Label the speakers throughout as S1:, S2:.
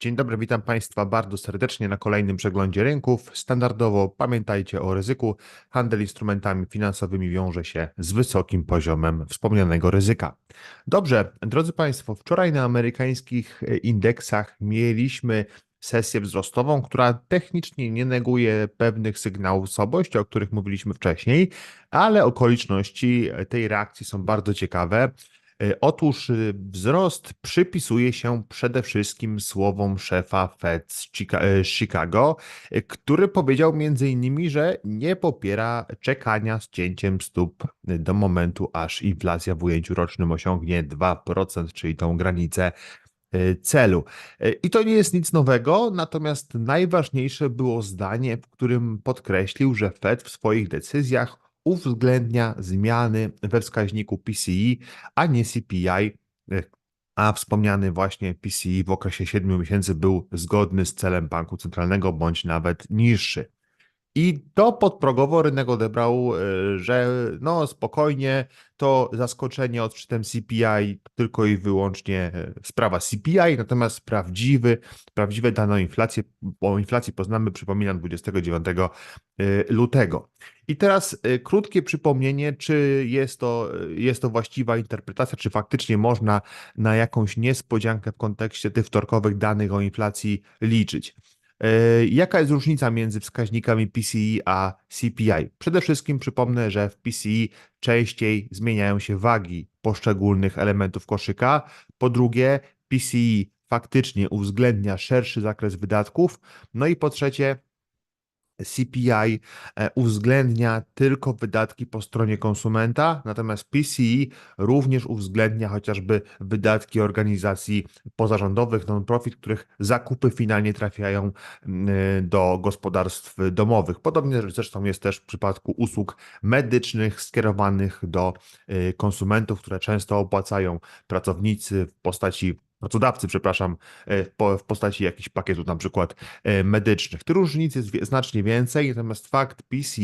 S1: Dzień dobry, witam Państwa bardzo serdecznie na kolejnym przeglądzie rynków. Standardowo pamiętajcie o ryzyku. Handel instrumentami finansowymi wiąże się z wysokim poziomem wspomnianego ryzyka. Dobrze, drodzy Państwo, wczoraj na amerykańskich indeksach mieliśmy sesję wzrostową, która technicznie nie neguje pewnych sygnałów słabości, o których mówiliśmy wcześniej, ale okoliczności tej reakcji są bardzo ciekawe. E, otóż y, wzrost przypisuje się przede wszystkim słowom szefa Fed z e, Chicago, e, który powiedział innymi, że nie popiera czekania z cięciem stóp do momentu, aż inflacja w ujęciu rocznym osiągnie 2%, czyli tą granicę celu. I to nie jest nic nowego, natomiast najważniejsze było zdanie, w którym podkreślił, że Fed w swoich decyzjach uwzględnia zmiany we wskaźniku PCE, a nie CPI, e, a wspomniany właśnie PCE w okresie 7 miesięcy był zgodny z celem banku centralnego bądź nawet niższy. I to podprogowo rynek odebrał, e, że no spokojnie, to zaskoczenie odczytem CPI tylko i wyłącznie e, sprawa CPI, natomiast prawdziwy, prawdziwe dane o inflacji, o inflacji poznamy, przypominam, 29 e, lutego. I teraz krótkie przypomnienie, czy jest to, jest to właściwa interpretacja, czy faktycznie można na jakąś niespodziankę w kontekście tych wtorkowych danych o inflacji liczyć. E, jaka jest różnica między wskaźnikami PCE a CPI? Przede wszystkim przypomnę, że w PCE częściej zmieniają się wagi poszczególnych elementów koszyka. Po drugie, PCE faktycznie uwzględnia szerszy zakres wydatków. No i po trzecie, CPI e, uwzględnia tylko wydatki po stronie konsumenta, natomiast PCE również uwzględnia chociażby wydatki organizacji pozarządowych, non-profit, których zakupy finalnie trafiają do gospodarstw domowych. Podobnie zresztą jest też w przypadku usług medycznych skierowanych do e, konsumentów, które często opłacają pracownicy w postaci pracodawcy, przepraszam, e, w postaci jakichś pakietów na przykład e, medycznych. Tych różnic jest znacznie więcej, natomiast fakt PC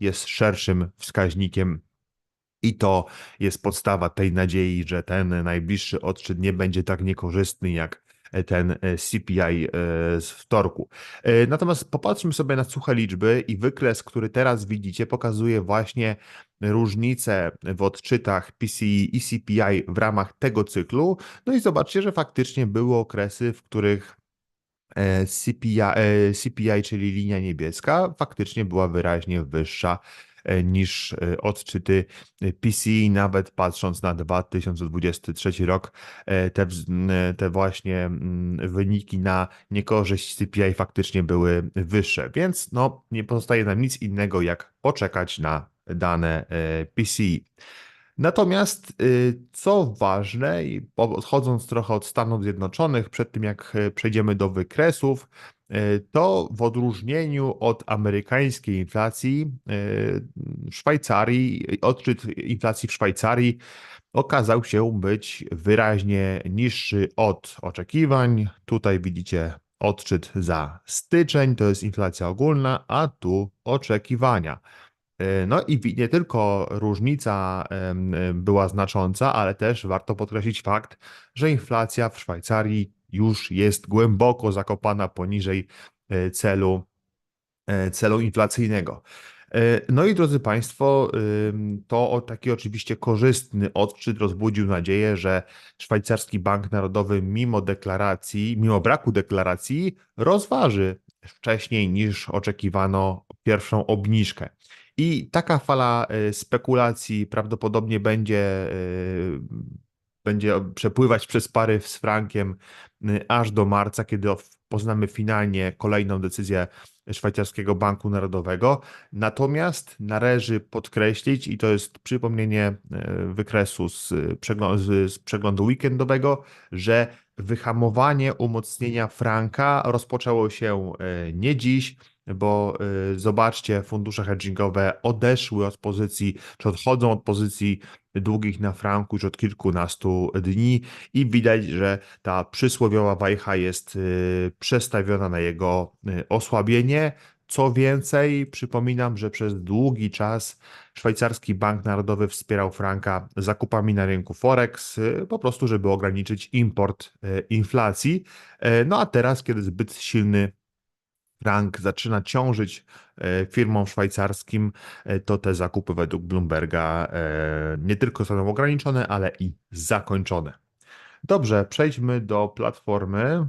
S1: jest szerszym wskaźnikiem i to jest podstawa tej nadziei, że ten najbliższy odczyt nie będzie tak niekorzystny jak ten e, CPI e, z wtorku. Natomiast popatrzmy sobie na suche liczby i wykres, który teraz widzicie, pokazuje właśnie różnice w odczytach PCI i CPI w ramach tego cyklu. No i zobaczcie, że faktycznie były okresy, w których CPI, CPI, czyli linia niebieska, faktycznie była wyraźnie wyższa E, niż e, odczyty PCI, nawet patrząc na 2023 rok, e, te, te właśnie wyniki na niekorzyść CPI faktycznie były wyższe, więc no, nie pozostaje nam nic innego jak poczekać na dane PCI. Natomiast, y, co ważne, odchodząc trochę od Stanów Zjednoczonych, przed tym jak przejdziemy do wykresów, E, to w odróżnieniu od amerykańskiej inflacji e, w Szwajcarii, odczyt inflacji w Szwajcarii okazał się być wyraźnie niższy od oczekiwań. Tutaj widzicie odczyt za styczeń, to jest inflacja ogólna, a tu oczekiwania. E, no i nie tylko różnica była znacząca, ale też warto podkreślić fakt, że inflacja w Szwajcarii już jest głęboko zakopana poniżej e, celu, e, celu inflacyjnego. E, no i drodzy Państwo, to taki oczywiście korzystny odczyt rozbudził nadzieję, że Szwajcarski Bank Narodowy, mimo deklaracji, mimo braku deklaracji, rozważy wcześniej niż oczekiwano pierwszą obniżkę. I taka fala spekulacji prawdopodobnie będzie będzie przepływać przez pary z frankiem y, aż do marca, kiedy poznamy finalnie kolejną decyzję Szwajcarskiego Banku Narodowego. Natomiast należy podkreślić, i to jest przypomnienie wykresu z, przeglądu, z przeglądu weekendowego, że wyhamowanie umocnienia franka rozpoczęło się nie dziś, bo zobaczcie, fundusze hedgingowe odeszły od pozycji, czy odchodzą od pozycji długich na franku już od kilkunastu dni i widać, że ta przysłowiowa wajcha jest y, przestawiona na jego y, osłabienie. Co więcej, przypominam, że przez długi czas szwajcarski bank narodowy wspierał franka zakupami na rynku Forex, y, po prostu, żeby ograniczyć import y, inflacji. Y, no a teraz, kiedy zbyt silny frank zaczyna ciążyć firmom szwajcarskim, to te zakupy według Bloomberga nie tylko są ograniczone, ale i zakończone. Dobrze, przejdźmy do platformy.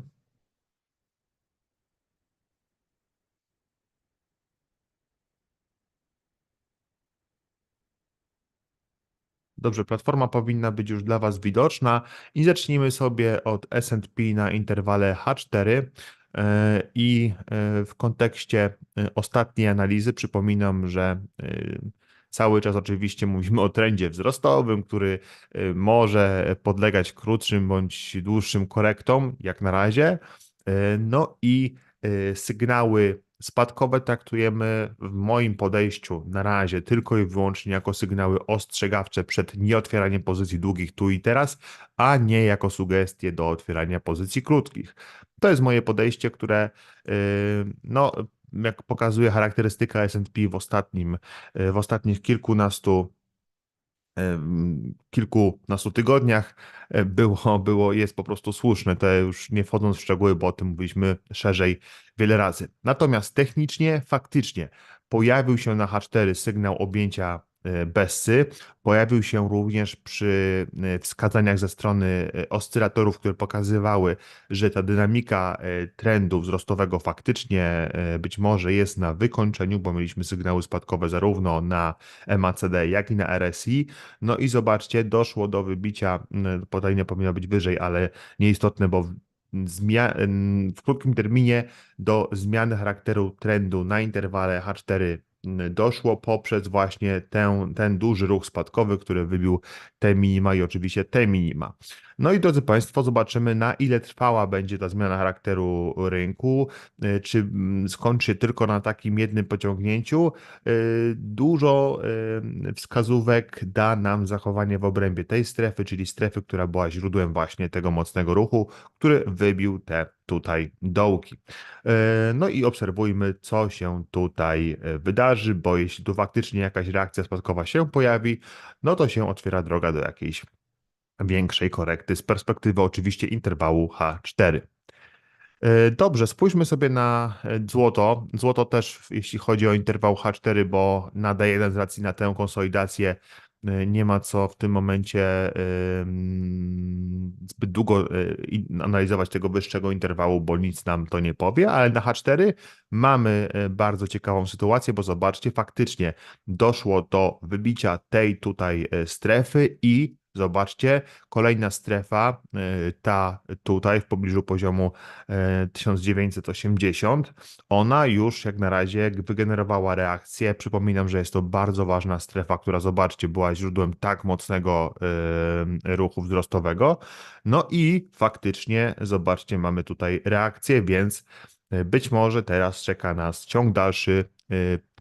S1: Dobrze, platforma powinna być już dla Was widoczna i zacznijmy sobie od S&P na interwale H4 e, i e, w kontekście e, ostatniej analizy przypominam, że cały czas oczywiście mówimy o trendzie wzrostowym, który może podlegać krótszym bądź dłuższym korektom, jak na razie. No i sygnały Spadkowe traktujemy w moim podejściu na razie tylko i wyłącznie jako sygnały ostrzegawcze przed nieotwieraniem pozycji długich tu i teraz, a nie jako sugestie do otwierania pozycji krótkich. To jest moje podejście, które yy, no, jak pokazuje charakterystyka S&P w ostatnim, yy, w ostatnich kilkunastu kilkunastu tygodniach e, było, było, jest po prostu słuszne. To już nie wchodząc w szczegóły, bo o tym mówiliśmy szerzej wiele razy. Natomiast technicznie, faktycznie pojawił się na H4 sygnał objęcia Bessy. Pojawił się również przy e, wskazaniach ze strony e, oscylatorów, które pokazywały, że ta dynamika trendu wzrostowego faktycznie być może jest na wykończeniu, bo mieliśmy sygnały spadkowe zarówno na MACD, jak i na RSI. No i zobaczcie, doszło do wybicia, podaj nie powinno być wyżej, ale nieistotne, bo w krótkim terminie do zmiany charakteru trendu na interwale H4 doszło poprzez właśnie ten, ten duży ruch spadkowy, który wybił te minima i oczywiście te minima. No i drodzy Państwo, zobaczymy na ile trwała będzie ta zmiana charakteru rynku, y, czy mm, skończy się tylko na takim jednym pociągnięciu. Y, dużo y, wskazówek da nam zachowanie w obrębie tej strefy, czyli strefy, która była źródłem właśnie tego mocnego ruchu, który wybił te tutaj dołki. No i obserwujmy, co się tutaj wydarzy, bo jeśli tu faktycznie jakaś reakcja spadkowa się pojawi, no to się otwiera droga do jakiejś większej korekty z perspektywy oczywiście interwału H4. E, dobrze, spójrzmy sobie na e, złoto. Złoto też, jeśli chodzi o interwał H4, bo na D1 z racji na tę konsolidację e, nie ma co w tym momencie zbyt długo analizować tego wyższego interwału, bo nic nam to nie powie, ale na H4 mamy bardzo ciekawą sytuację, bo zobaczcie, faktycznie doszło do wybicia tej tutaj strefy i Zobaczcie, kolejna strefa, y, ta tutaj w pobliżu poziomu 1980, y, ona już jak na razie wygenerowała reakcję. Przypominam, że jest to bardzo ważna strefa, która zobaczcie, była źródłem tak mocnego y, ruchu wzrostowego. No i faktycznie, zobaczcie, mamy tutaj reakcję, więc być może teraz czeka nas ciąg dalszy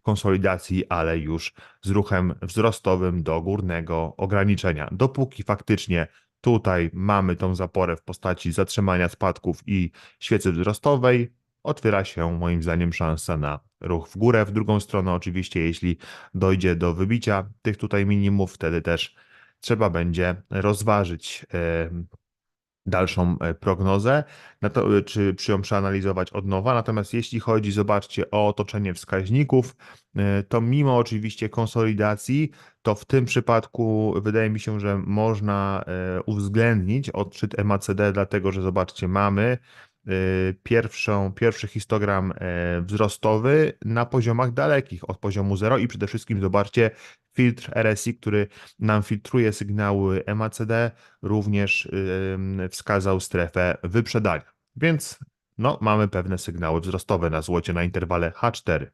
S1: konsolidacji, ale już z ruchem wzrostowym do górnego ograniczenia. Dopóki faktycznie tutaj mamy tą zaporę w postaci zatrzymania spadków i świecy wzrostowej, otwiera się moim zdaniem szansa na ruch w górę. W drugą stronę, oczywiście, jeśli dojdzie do wybicia tych tutaj minimów, wtedy też trzeba będzie rozważyć dalszą e, prognozę, to, e, czy, czy ją przeanalizować od nowa. Natomiast jeśli chodzi, zobaczcie, o otoczenie wskaźników, e, to mimo oczywiście konsolidacji, to w tym przypadku wydaje mi się, że można uwzględnić odczyt MACD, dlatego że zobaczcie, mamy pierwszą, pierwszy histogram wzrostowy na poziomach dalekich od poziomu 0 i przede wszystkim zobaczcie filtr RSI, który nam filtruje sygnały MACD, również wskazał strefę wyprzedania. Więc no, mamy pewne sygnały wzrostowe na złocie na interwale H4.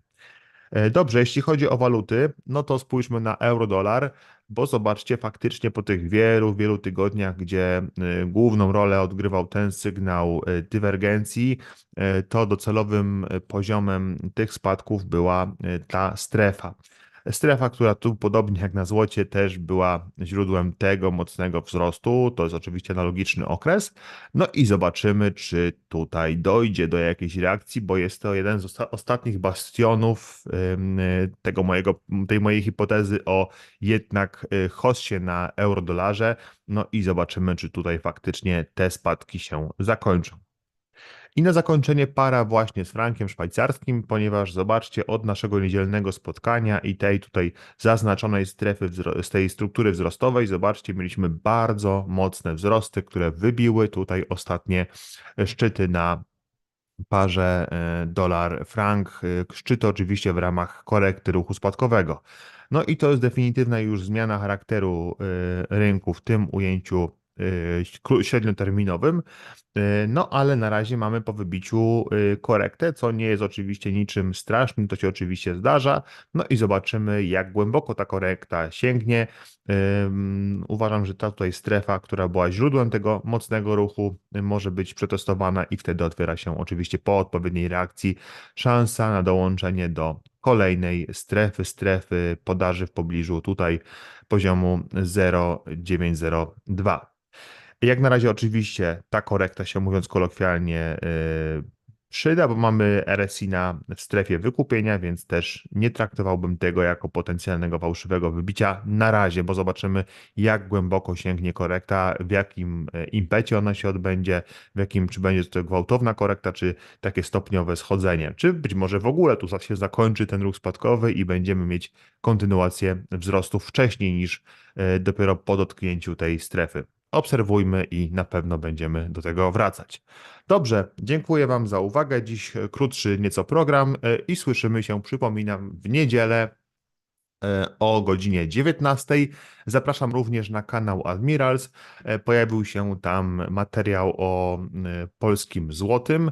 S1: E, dobrze, jeśli chodzi o waluty, no to spójrzmy na euro-dolar, bo zobaczcie, faktycznie po tych wielu, wielu tygodniach, gdzie e, główną rolę odgrywał ten sygnał e, dywergencji, to docelowym poziomem tych spadków była ta strefa. Strefa, która tu podobnie jak na złocie też była źródłem tego mocnego wzrostu. To jest oczywiście analogiczny okres. No i zobaczymy, czy tutaj dojdzie do jakiejś reakcji, bo jest to jeden z osta ostatnich bastionów tego mojego, tej mojej hipotezy o jednak y, hoście na euro-dolarze. No i zobaczymy, czy tutaj faktycznie te spadki się zakończą. I na zakończenie para właśnie z frankiem szwajcarskim, ponieważ zobaczcie, od naszego niedzielnego spotkania i tej tutaj zaznaczonej strefy, z tej struktury wzrostowej, zobaczcie, mieliśmy bardzo mocne wzrosty, które wybiły tutaj ostatnie szczyty na parze e, dolar-frank. E, szczyty oczywiście w ramach korekty ruchu spadkowego. No i to jest definitywna już zmiana charakteru e, rynku w tym ujęciu średnioterminowym. E, no ale na razie mamy po wybiciu e, korektę, co nie jest oczywiście niczym strasznym, to się oczywiście zdarza. No i zobaczymy, jak głęboko ta korekta sięgnie. Uważam, że ta tutaj strefa, która była źródłem tego mocnego ruchu, może być przetestowana i wtedy otwiera się oczywiście po odpowiedniej reakcji szansa na dołączenie do kolejnej strefy, strefy podaży w pobliżu tutaj poziomu 0,902. Jak na razie oczywiście ta korekta się mówiąc kolokwialnie yy, przyda, bo mamy RSI na w strefie wykupienia, więc też nie traktowałbym tego jako potencjalnego fałszywego wybicia na razie, bo zobaczymy jak głęboko sięgnie korekta, w jakim e, impecie ona się odbędzie, w jakim, czy będzie to gwałtowna korekta, czy takie stopniowe schodzenie, czy być może w ogóle tu się zakończy ten ruch spadkowy i będziemy mieć kontynuację wzrostu wcześniej niż e, dopiero po dotknięciu tej strefy obserwujmy i na pewno będziemy do tego wracać. Dobrze, dziękuję Wam za uwagę. Dziś krótszy nieco program e, i słyszymy się, przypominam, w niedzielę o godzinie 19. Zapraszam również na kanał Admirals. E, pojawił się tam materiał o polskim złotym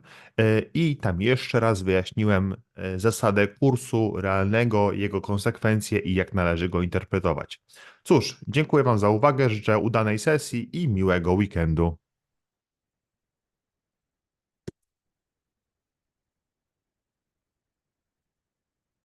S1: i tam jeszcze raz wyjaśniłem zasadę kursu realnego, jego konsekwencje i jak należy go interpretować. Cóż, dziękuję Wam za uwagę, życzę udanej sesji i miłego weekendu.